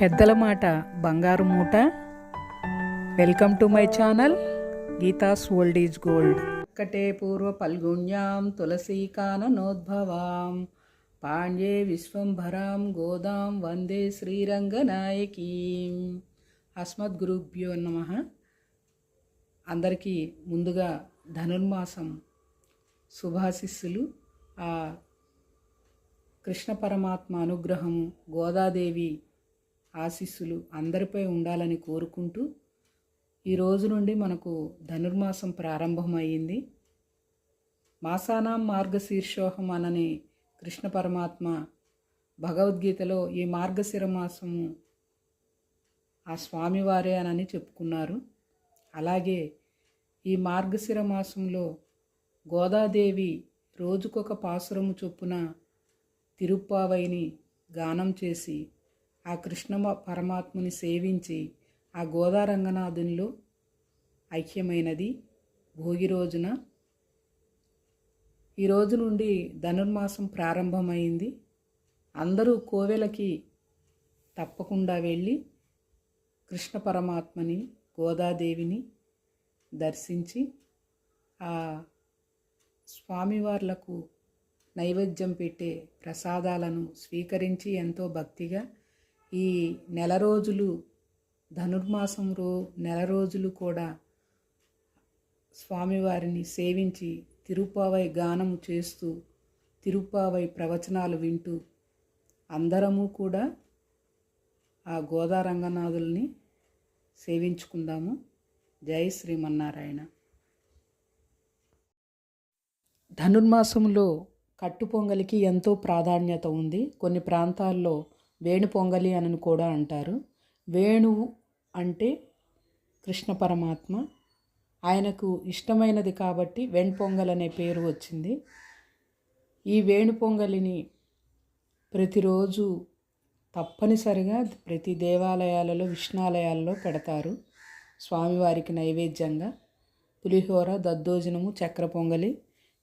పెద్దల మాట బంగారు మూట. Welcome to my channel Geetha's old is gold ఒక్కటే పూర్వ పల్గుణ్యాం తులసీకాననోద్భవాం పాండ్యే విశ్వంభరాం గోదాం వందే శ్రీరంగనాయకీం. అస్మద్గురుభ్యో నమ. అందరికీ ముందుగా ధనుర్మాసం శుభాశిస్సులు. ఆ కృష్ణ పరమాత్మ అనుగ్రహము గోదాదేవి ఆశీస్సులు అందరిపై ఉండాలని కోరుకుంటూ ఈ రోజు నుండి మనకు ధనుర్మాసం ప్రారంభమయ్యింది. మాసానాం మార్గశీర్షోహం అనని కృష్ణ పరమాత్మ భగవద్గీతలో ఈ మార్గశిర మాసము ఆ స్వామివారే అనని చెప్పుకున్నారు. అలాగే ఈ మార్గశిర మాసంలో గోదాదేవి రోజుకొక పాసురము చొప్పున తిరుప్పావైని గానం చేసి ఆ కృష్ణ పరమాత్ముని సేవించి ఆ గోదా రంగనాథునిలో ఐక్యమైనది. భోగి రోజున ఈ రోజు నుండి ధనుర్మాసం ప్రారంభమైంది. అందరూ కోవెలకి తప్పకుండా వెళ్ళి కృష్ణ పరమాత్మని గోదాదేవిని దర్శించి ఆ స్వామివార్లకు నైవేద్యం పెట్టే ప్రసాదాలను స్వీకరించి ఎంతో భక్తిగా ఈ నెల రోజులు ధనుర్మాసం రో నెల రోజులు కూడా స్వామివారిని సేవించి తిరుపావై గానము చేస్తూ తిరుపావై ప్రవచనాలు వింటూ అందరము కూడా ఆ గోదా రంగనాథుల్ని సేవించుకుందాము. జై శ్రీమన్నారాయణ. ధనుర్మాసంలో కట్టు పొంగలికి ఎంతో ప్రాధాన్యత ఉంది. కొన్ని ప్రాంతాల్లో వేణు పొంగలి అని కూడా అంటారు. వేణువు అంటే కృష్ణ పరమాత్మ. ఆయనకు ఇష్టమైనది కాబట్టి వెణ్పొంగల్ అనే పేరు వచ్చింది. ఈ వేణు పొంగలిని ప్రతిరోజు తప్పనిసరిగా ప్రతి దేవాలయాలలో విష్ణాలయాల్లో పెడతారు. స్వామివారికి నైవేద్యంగా పులిహోర దద్దోజనము చక్ర పొంగలి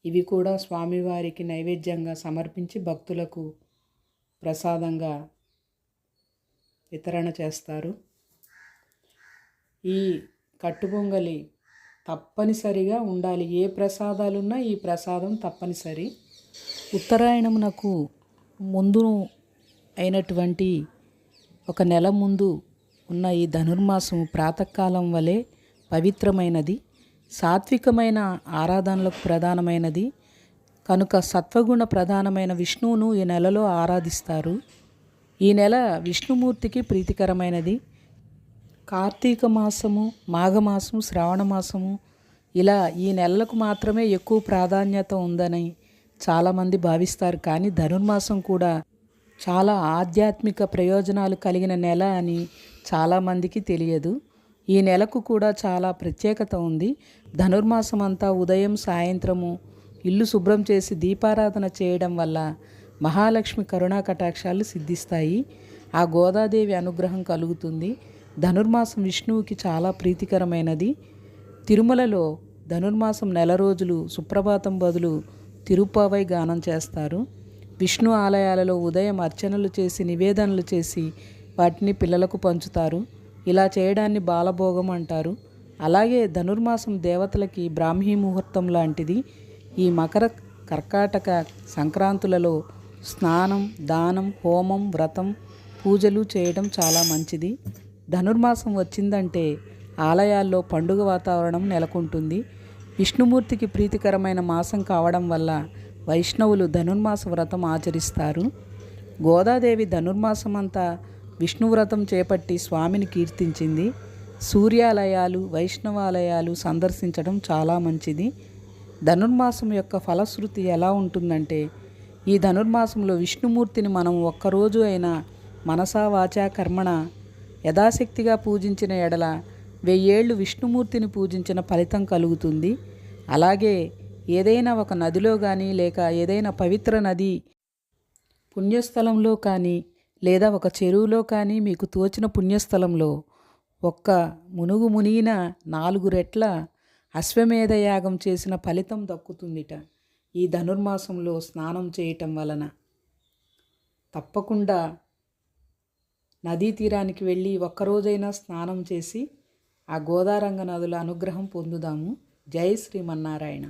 ఇవి కూడా స్వామివారికి నైవేద్యంగా సమర్పించి భక్తులకు ప్రసాదంగా వితరణ చేస్తారు. ఈ కట్టుబొంగలి తప్పనిసరిగా ఉండాలి. ఏ ప్రసాదాలున్నా ఈ ప్రసాదం తప్పనిసరి. ఉత్తరాయణమునకు ముందు అయినటువంటి ఒక నెల ముందు ఉన్న ఈ ధనుర్మాసం ప్రాతకాలం వలె పవిత్రమైనది. సాత్వికమైన ఆరాధనలకు ప్రధానమైనది. కనుక సత్వగుణ ప్రధానమైన విష్ణువును ఈ నెలలో ఆరాధిస్తారు. ఈ నెల విష్ణుమూర్తికి ప్రీతికరమైనది. కార్తీక మాసము మాఘమాసము శ్రావణ మాసము ఇలా ఈ నెలలకు మాత్రమే ఎక్కువ ప్రాధాన్యత ఉందని చాలామంది భావిస్తారు. కానీ ధనుర్మాసం కూడా చాలా ఆధ్యాత్మిక ప్రయోజనాలు కలిగిన నెల అని చాలామందికి తెలియదు. ఈ నెలకు కూడా చాలా ప్రత్యేకత ఉంది. ధనుర్మాసం అంతా ఉదయం సాయంత్రము ఇల్లు శుభ్రం చేసి దీపారాధన చేయడం వల్ల మహాలక్ష్మి కరుణా కటాక్షాలు సిద్ధిస్తాయి. ఆ గోదాదేవి అనుగ్రహం కలుగుతుంది. ధనుర్మాసం విష్ణువుకి చాలా ప్రీతికరమైనది. తిరుమలలో ధనుర్మాసం నెల రోజులు సుప్రభాతం బదులు తిరుపావై గానం చేస్తారు. విష్ణు ఆలయాలలో ఉదయం అర్చనలు చేసి నివేదనలు చేసి వాటిని పిల్లలకు పంచుతారు. ఇలా చేయడాన్ని బాలభోగం అంటారు. అలాగే ధనుర్మాసం దేవతలకి బ్రాహ్మీ ముహూర్తం లాంటిది. ఈ మకర కర్కాటక సంక్రాంతులలో స్నానం దానం హోమం వ్రతం పూజలు చేయడం చాలా మంచిది. ధనుర్మాసం వచ్చిందంటే ఆలయాల్లో పండుగ వాతావరణం నెలకొంటుంది. విష్ణుమూర్తికి ప్రీతికరమైన మాసం కావడం వల్ల వైష్ణవులు ధనుర్మాస వ్రతం ఆచరిస్తారు. గోదాదేవి ధనుర్మాసమంతా విష్ణువ్రతం చేపట్టి స్వామిని కీర్తించింది. సూర్యాలయాలు వైష్ణవాలయాలు సందర్శించడం చాలా మంచిది. ధనుర్మాసం యొక్క ఫలశ్రుతి ఎలా ఉంటుందంటే ఈ ధనుర్మాసంలో విష్ణుమూర్తిని మనం ఒక్కరోజు అయినా మనసా వాచా కర్మణ యథాశక్తిగా పూజించిన ఎడల వెయ్యేళ్ళు విష్ణుమూర్తిని పూజించిన ఫలితం కలుగుతుంది. అలాగే ఏదైనా ఒక నదిలో కానీ లేక ఏదైనా పవిత్ర నది పుణ్యస్థలంలో కానీ లేదా ఒక చెరువులో కానీ మీకు తోచిన పుణ్యస్థలంలో ఒక్క మునుగు మునిగిన నాలుగు రెట్ల అశ్వమేధ యాగం చేసిన ఫలితం దక్కుతుందిట. ఈ ధనుర్మాసంలో స్నానం చేయటం వలన తప్పకుండా నదీ తీరానికి వెళ్ళి ఒక్కరోజైనా స్నానం చేసి ఆ గోదారంగ నదుల అనుగ్రహం పొందుదాము. జై శ్రీమన్నారాయణ.